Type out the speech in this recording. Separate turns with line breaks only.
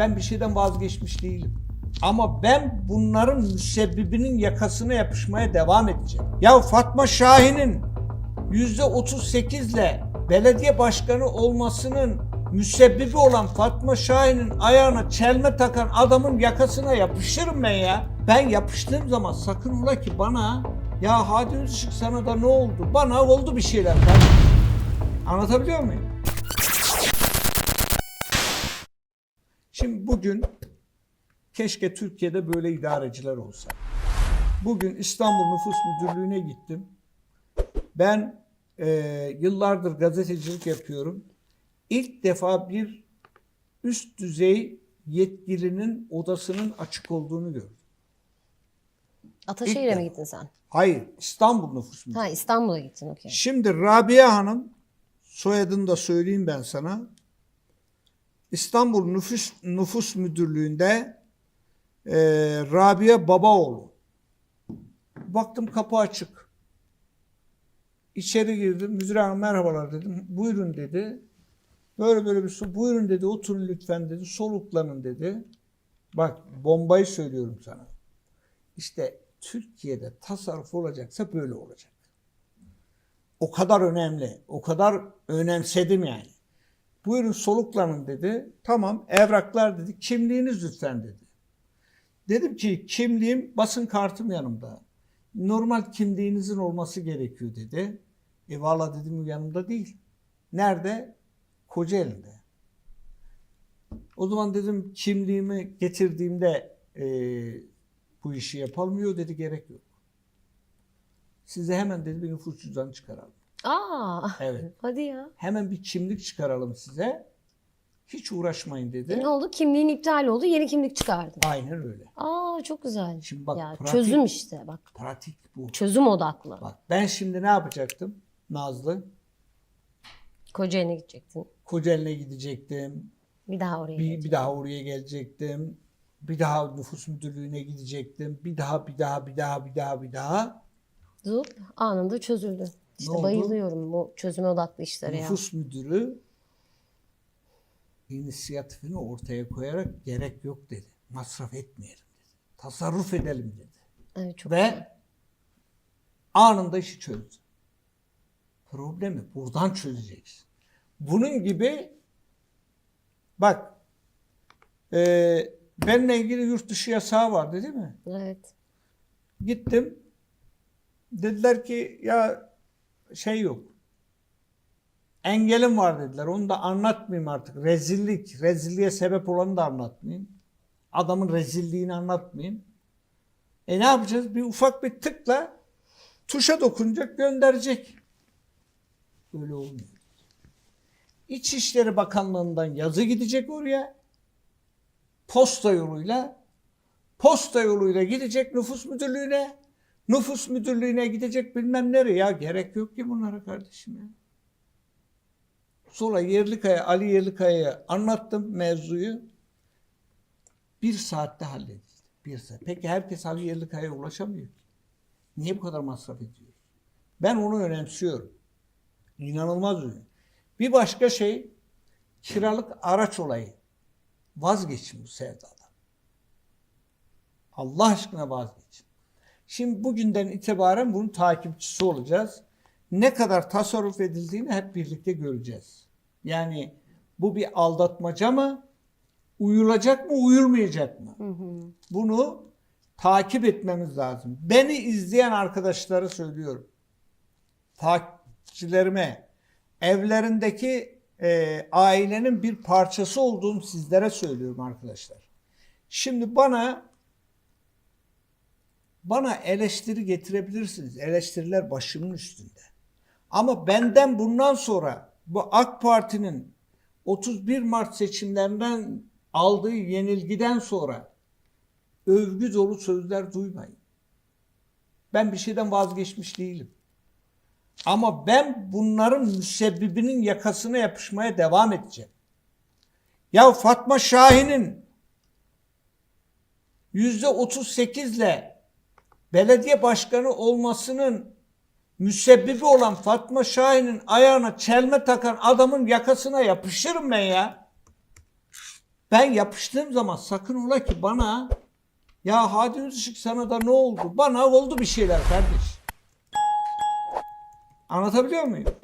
Ben bir şeyden vazgeçmiş değilim. Ama ben bunların müsebbibinin yakasına yapışmaya devam edeceğim. Ya Fatma Şahin'in yüzde 38 ile belediye başkanı olmasının müsebbibi olan Fatma Şahin'in ayağına çelme takan adamın yakasına yapışırım ben ya. Ben yapıştığım zaman sakın ola ki bana ya Hadi Özışık sana da ne oldu? Bana oldu bir şeyler. kardeşim. Anlatabiliyor muyum? Şimdi bugün keşke Türkiye'de böyle idareciler olsa. Bugün İstanbul Nüfus Müdürlüğü'ne gittim. Ben e, yıllardır gazetecilik yapıyorum. İlk defa bir üst düzey yetkilinin odasının açık olduğunu gördüm.
Ataşehir'e mi gittin sen?
Hayır, İstanbul Nüfus Müdürlüğü.
Ha İstanbul'a gittin okey.
Şimdi Rabia Hanım, soyadını da söyleyeyim ben sana. İstanbul Nüfus, Nüfus Müdürlüğü'nde e, Rabia Babaoğlu. Baktım kapı açık. İçeri girdim. Müdür hanım merhabalar dedim. Buyurun dedi. Böyle böyle bir su. Buyurun dedi. Oturun lütfen dedi. Soluklanın dedi. Bak bombayı söylüyorum sana. İşte Türkiye'de tasarruf olacaksa böyle olacak. O kadar önemli. O kadar önemsedim yani. Buyurun soluklanın dedi. Tamam evraklar dedi. Kimliğiniz lütfen dedi. Dedim ki kimliğim basın kartım yanımda. Normal kimliğinizin olması gerekiyor dedi. E valla dedim yanımda değil. Nerede? Kocaeli'nde. O zaman dedim kimliğimi getirdiğimde e, bu işi yapılmıyor dedi gerek yok. Size hemen dedi bir nüfus cüzdanı çıkaralım.
Aa
Evet.
hadi ya.
Hemen bir kimlik çıkaralım size. Hiç uğraşmayın dedi.
E, ne oldu? Kimliğin iptal oldu. Yeni kimlik çıkardın.
Aynen öyle.
Aa çok güzel.
Şimdi bak,
ya,
pratik-
çözüm işte bak.
Pratik bu.
Çözüm odaklı.
Bak ben şimdi ne yapacaktım Nazlı?
Kocaeli'ne gidecektin.
Kocaeli'ne gidecektim.
Bir daha oraya
Bir,
gidecektin.
bir daha oraya gelecektim. Bir daha nüfus müdürlüğüne gidecektim. Bir daha, bir daha, bir daha, bir daha, bir daha.
Zup anında çözüldü. İşte
oldu?
bayılıyorum bu çözüme odaklı işlere ya.
Nüfus müdürü inisiyatifini ortaya koyarak gerek yok dedi. Masraf etmeyelim dedi. Tasarruf edelim dedi.
Evet, çok
Ve anında işi çözdü. Problemi buradan çözeceksin. Bunun gibi bak e, benimle ilgili yurt dışı yasağı vardı değil mi?
Evet.
Gittim. Dediler ki ya şey yok. Engelim var dediler. Onu da anlatmayayım artık. Rezillik. Rezilliğe sebep olanı da anlatmayayım. Adamın rezilliğini anlatmayayım. E ne yapacağız? Bir ufak bir tıkla tuşa dokunacak gönderecek. Öyle olmuyor. İçişleri Bakanlığı'ndan yazı gidecek oraya. Posta yoluyla posta yoluyla gidecek nüfus müdürlüğüne. Nüfus müdürlüğüne gidecek bilmem nereye. Ya gerek yok ki bunlara kardeşim ya. Sonra Yerlikaya, Ali Yerlikaya'ya anlattım mevzuyu. Bir saatte halledildi. Bir saat. Peki herkes Ali Yerlikaya'ya ulaşamıyor ki. Niye bu kadar masraf ediyor? Ben onu önemsiyorum. İnanılmaz önemli. Bir başka şey kiralık araç olayı. Vazgeçin bu sevdadan. Allah aşkına vazgeçin. Şimdi bugünden itibaren bunun takipçisi olacağız. Ne kadar tasarruf edildiğini hep birlikte göreceğiz. Yani bu bir aldatmaca mı? Uyulacak mı, uyulmayacak mı? Bunu takip etmemiz lazım. Beni izleyen arkadaşlara söylüyorum. Takipçilerime, evlerindeki e, ailenin bir parçası olduğum sizlere söylüyorum arkadaşlar. Şimdi bana bana eleştiri getirebilirsiniz. Eleştiriler başımın üstünde. Ama benden bundan sonra bu AK Parti'nin 31 Mart seçimlerinden aldığı yenilgiden sonra övgü dolu sözler duymayın. Ben bir şeyden vazgeçmiş değilim. Ama ben bunların müsebbibinin yakasına yapışmaya devam edeceğim. Ya Fatma Şahin'in yüzde 38 ile belediye başkanı olmasının müsebbibi olan Fatma Şahin'in ayağına çelme takan adamın yakasına yapışırım ben ya. Ben yapıştığım zaman sakın ola ki bana ya Hadi Özışık sana da ne oldu? Bana oldu bir şeyler kardeş. Anlatabiliyor muyum?